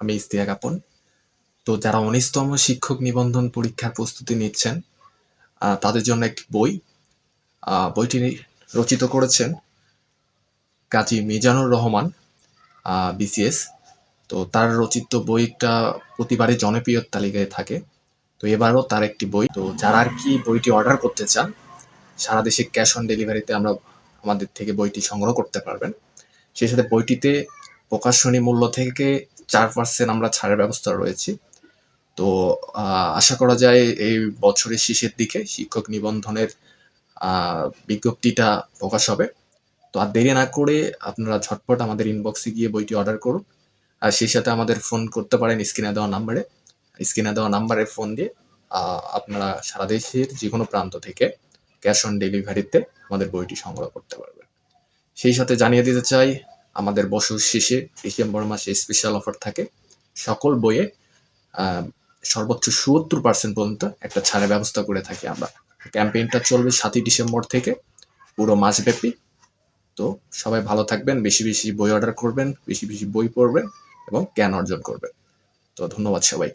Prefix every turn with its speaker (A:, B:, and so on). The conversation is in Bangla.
A: আমি ইস্তিয়াক আপন তো যারা উনিশতম শিক্ষক নিবন্ধন পরীক্ষার প্রস্তুতি নিচ্ছেন তাদের জন্য একটি বই বইটি রচিত করেছেন কাজী মিজানুর রহমান বিসিএস তো তার রচিত বইটা প্রতিবারে জনপ্রিয় তালিকায় থাকে। তো এবারও তার একটি বই। তো যারা আর কি বইটি অর্ডার করতে চান, সারা দেশে ক্যাশ অন ডেলিভারিতে আমরা আমাদের থেকে বইটি সংগ্রহ করতে পারবেন। সেই সাথে বইটিতে প্রকাশনী মূল্য থেকে চার পার্সেন্ট আমরা ছাড়ের ব্যবস্থা রয়েছে। তো আশা করা যায় এই বছরের শেষের দিকে শিক্ষক নিবন্ধনের বিজ্ঞপ্তিটা প্রকাশ হবে। তো আর দেরি না করে আপনারা ঝটপট আমাদের ইনবক্সে গিয়ে বইটি অর্ডার করুন। আর সেই সাথে আমাদের ফোন করতে পারেন স্ক্রিনে দেওয়া নাম্বারে স্ক্রিনে দেওয়া নাম্বারে ফোন দিয়ে আপনারা সারা দেশের যে কোনো প্রান্ত থেকে ক্যাশ অন ডেলিভারিতে আমাদের বইটি সংগ্রহ করতে পারবেন। সেই সাথে জানিয়ে দিতে চাই আমাদের বছর শেষে ডিসেম্বর মাসে স্পেশাল অফার থাকে। সকল বইয়ে সর্বোচ্চ সত্তর পার্সেন্ট পর্যন্ত একটা ছাড়ের ব্যবস্থা করে থাকি আমরা। ক্যাম্পেইনটা চলবে সাতই ডিসেম্বর থেকে, পুরো মাসব্যাপী। তো সবাই ভালো থাকবেন, বেশি বেশি বই অর্ডার করবেন, বেশি বেশি বই পড়বেন এবং জ্ঞান অর্জন করবেন। তো ধন্যবাদ সবাইকে।